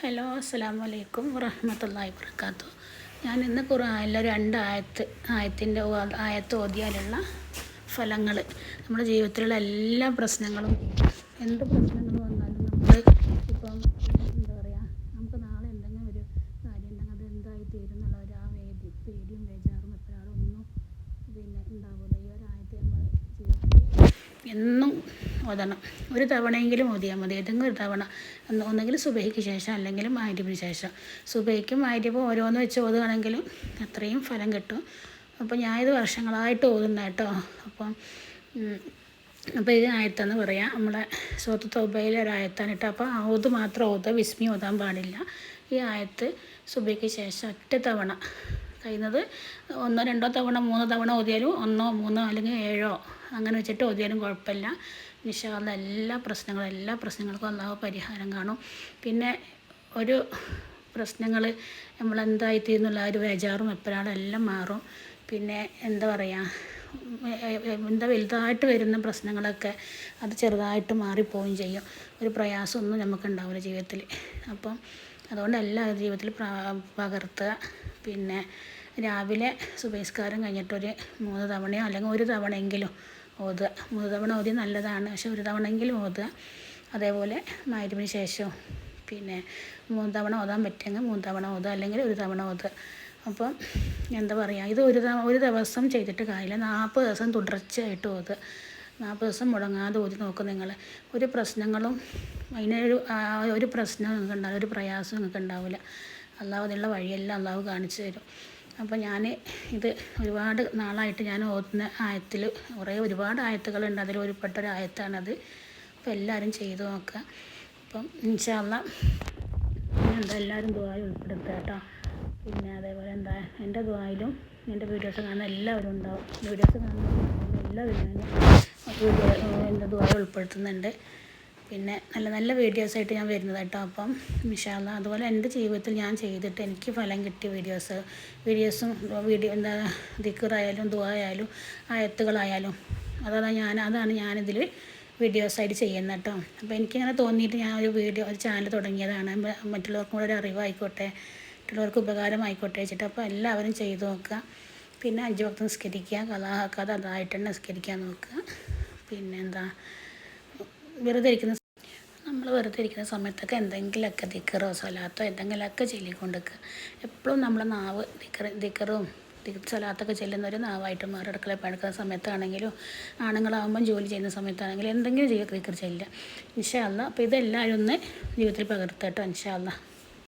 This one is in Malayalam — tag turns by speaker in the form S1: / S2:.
S1: ഹലോ അസ്സാം വലൈക്കും വറഹമത്തല്ലാഹി വർക്കാത്തു ഞാൻ ഇന്ന് ഖുർആനിലെ രണ്ട് ആയത്ത് ആയത്തിന്റെ ആയത്ത് ഓതിയാലുള്ള ഫലങ്ങൾ നമ്മുടെ ജീവിതത്തിലുള്ള എല്ലാ പ്രശ്നങ്ങളും എന്ത് പ്രശ്നങ്ങൾ വന്നാലും നമ്മൾ ഇപ്പം എന്താ പറയുക നമുക്ക് നാളെ എന്തെങ്കിലും ഒരു കാര്യം ഉണ്ടെങ്കിൽ അത് എന്തായി തീരും എന്നുള്ള ഒരു ആ വേദി പേടിയും ബേജാറും എപ്പോഴാളും ഒന്നും പിന്നെ ഉണ്ടാവില്ല. ഈ ഒരു ആയത്ത് നമ്മൾ ജീവിതത്തിൽ എന്നും ഓതണം. ഒരു തവണയെങ്കിലും ഓതിയാൽ മതി. ഏതെങ്കിലും ഒരു തവണ. ഒന്ന് ഒന്നെങ്കിൽ സുബഹിക്ക് ശേഷം അല്ലെങ്കിൽ മാരിപ്പിന് ശേഷം. സുബഹിക്കും മാരിപ്പും ഓരോന്ന് വെച്ച് ഓതുകയാണെങ്കിലും അത്രയും ഫലം കിട്ടും. അപ്പോൾ ഞാൻ ഇത് വർഷങ്ങളായിട്ട് ഓതുന്ന കേട്ടോ. അപ്പം അപ്പോൾ ഇത് ആയത്തെന്ന് പറയാം. നമ്മളെ സോത്ത് തൊബയിലെ ഒരു ആയത്താണ് കേട്ടോ. അപ്പോൾ ഓത് മാത്രം ഓതുക വിസ്മി ഓതാൻ പാടില്ല. ഈ ആയത്ത് സുബഹിക്ക് ശേഷം ഒറ്റ തവണ. കഴിയുന്നത് ഒന്നോ രണ്ടോ തവണ മൂന്നോ തവണ ഓതിയാലും ഒന്നോ മൂന്നോ അല്ലെങ്കിൽ ഏഴോ അങ്ങനെ വെച്ചിട്ട് ഓതിയാലും കുഴപ്പമില്ല. നിഷാദ എല്ലാ പ്രശ്നങ്ങളും എല്ലാ പ്രശ്നങ്ങൾക്കും അള്ളാഹു പരിഹാരം കാണും. പിന്നെ ഒരു പ്രശ്നങ്ങൾ നമ്മൾ എന്തായിത്തീരുന്നുള്ള ആ ഒരു ബേജാറും എപ്പോഴാളും എല്ലാം മാറും. പിന്നെ എന്താ പറയുക എന്താ വലുതായിട്ട് വരുന്ന പ്രശ്നങ്ങളൊക്കെ അത് ചെറുതായിട്ട് മാറിപ്പോവുകയും ചെയ്യും. ഒരു പ്രയാസമൊന്നും നമുക്കുണ്ടാവില്ല ജീവിതത്തിൽ. അപ്പം അതുകൊണ്ട് എല്ലാവരും ജീവിതത്തിൽ പകർത്തുക. പിന്നെ രാവിലെ സുബഹിസ്കാരം കഴിഞ്ഞിട്ടൊരു മൂന്ന് തവണയോ അല്ലെങ്കിൽ ഒരു തവണയെങ്കിലും ഓതുക. മൂന്ന് തവണ ഓതി നല്ലതാണ്. പക്ഷെ ഒരു തവണയെങ്കിലും ഓതുക. അതേപോലെ മരുവിന് ശേഷവും പിന്നെ മൂന്ന് തവണ ഓതാൻ പറ്റുമെങ്കിൽ മൂന്ന് തവണ ഓതുക. അല്ലെങ്കിൽ ഒരു തവണ ഓതുക. അപ്പം എന്താ പറയുക? ഇത് ഒരു ഒരു ദിവസം ചെയ്തിട്ട് കാര്യമില്ല. നാൽപ്പത് ദിവസം തുടർച്ചയായിട്ട് ഓതുക. നാൽപ്പത് ദിവസം മുടങ്ങാതെ ഓതി നോക്കും നിങ്ങൾ ഒരു പ്രശ്നങ്ങളും അതിനൊരു ഒരു ഒരു പ്രശ്നം നിങ്ങൾക്ക് ഉണ്ടാവില്ല ഒരു പ്രയാസം നിങ്ങൾക്ക് ഉണ്ടാവില്ല. അള്ളാഹു അതിനുള്ള വഴിയെല്ലാം അള്ളാഹു കാണിച്ചു തരും. അപ്പോൾ ഞാൻ ഇത് ഒരുപാട് നാളായിട്ട് ഞാൻ ഓതുന്ന ആയത്തിൽ കുറേ ഒരുപാട് ആയത്തുകളുണ്ട്. അതിൽ ഒരുപ്പെട്ട ഒരു ആയത്താണത്. അപ്പോൾ എല്ലാവരും ചെയ്തു നോക്കുക അപ്പം ഇൻഷാല്ല എന്താ എല്ലാവരും ദുബായി ഉൾപ്പെടുത്തുക കേട്ടോ. പിന്നെ അതേപോലെ എന്താ എന്റെ ദുബായിലും എന്റെ വീഡിയോസ് കാണുന്ന എല്ലാവരും ഉണ്ടാവും. വീഡിയോസ് കാണുന്ന എല്ലാവരും ഞാൻ വീഡിയോ എന്റെ ദുബായി ഉൾപ്പെടുത്തുന്നുണ്ട്. പിന്നെ നല്ല നല്ല വീഡിയോസ് ആയിട്ട് ഞാൻ വരുന്നത് കേട്ടോ അപ്പം വിശാല അതുപോലെ എന്റെ ജീവിതത്തിൽ ഞാൻ ചെയ്തിട്ട് എനിക്ക് ഫലം കിട്ടിയ വീഡിയോസ് വീഡിയോസും വീഡിയോ എന്താ ദിക്കറായാലും ദുബായാലും ആയത്തുകളായാലും അതാണ് ഞാൻ അതാണ് ഞാനിതിൽ വീഡിയോസായിട്ട് ചെയ്യുന്നത് കേട്ടോ അപ്പോൾ എനിക്കിങ്ങനെ തോന്നിയിട്ട് ഞാൻ ഒരു വീഡിയോ ഒരു ചാനൽ തുടങ്ങിയതാണ്. മറ്റുള്ളവർക്കും കൂടെ ഒരു അറിവായിക്കോട്ടെ മറ്റുള്ളവർക്ക് ഉപകാരമായിക്കോട്ടെ വെച്ചിട്ട്. അപ്പോൾ എല്ലാവരും ചെയ്തു നോക്കുക. പിന്നെ അഞ്ച് ഭക്തം നിസ്കരിക്കുക കഥാക്കാതെ അതായിട്ട് തന്നെ നിസ്കരിക്കാൻ നോക്കുക. പിന്നെ എന്താ വെറുതെ ഇരിക്കുന്ന നമ്മൾ വെറുതെ ഇരിക്കുന്ന സമയത്തൊക്കെ എന്തെങ്കിലുമൊക്കെ ദിക്കറോ സ്വലാത്തോ എന്തെങ്കിലുമൊക്കെ ചൊല്ലിക്കൊണ്ടിരിക്കുക. എപ്പോഴും നമ്മൾ നാവ് ദിക്കർ ദിക്കറും സ്വലാത്തൊക്കെ ചെല്ലുന്ന ഒരു നാവായിട്ട് മാറി അടുക്കള പഴക്കുന്ന സമയത്താണെങ്കിലും ആണുങ്ങളാകുമ്പം ജോലി ചെയ്യുന്ന സമയത്താണെങ്കിലും എന്തെങ്കിലും ദിക്കർ ചെല്ലുക. ഇൻഷാല്ല അപ്പോൾ ഇതെല്ലാവരും ഒന്ന് ജീവിതത്തിൽ പകർത്തട്ടോ ഇൻഷാല്ല